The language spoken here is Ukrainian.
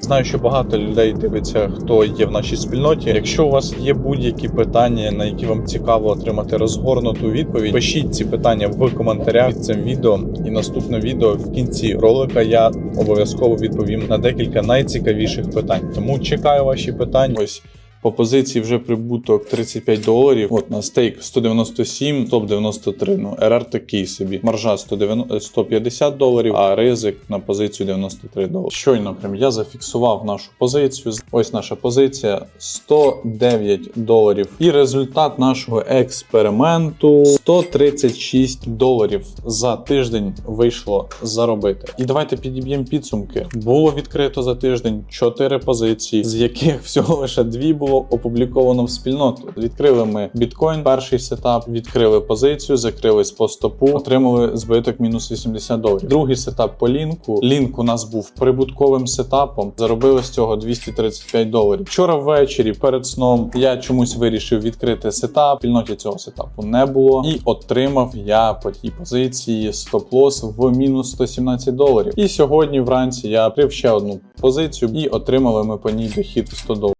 Знаю, що багато людей дивиться, хто є в нашій спільноті. Якщо у вас є будь-які питання, на які вам цікаво отримати розгорнуту відповідь, пишіть ці питання в коментарях під цим відео. І наступне відео в кінці ролика я обов'язково відповім на декілька найцікавіших питань. Тому чекаю ваші питання. Ось по позиції вже прибуток 35 доларів. От на стейк 197, топ 93. Ну РР такий собі. Маржа 190, 150 доларів, а ризик на позицію 93 долари. Щойно прям я зафіксував нашу позицію. Ось наша позиція 109 доларів. І результат нашого експерименту 136 доларів за тиждень вийшло заробити. І давайте підіб'ємо підсумки. Було відкрито за тиждень 4 позиції, з яких всього лише дві було опубліковано в спільноту. Відкрили ми біткоін, перший сетап, відкрили позицію, закрились по стопу, отримали збиток мінус 80 доларів. Другий сетап по лінку. Лінк у нас був прибутковим сетапом. Заробили з цього 235 доларів. Вчора ввечері перед сном я чомусь вирішив відкрити сетап. В спільноті цього сетапу не було, і отримав я по тій позиції стоп-лосс в мінус 117 доларів. І сьогодні вранці я відкрив ще одну позицію і отримали ми по ній дохід в 100 доларів.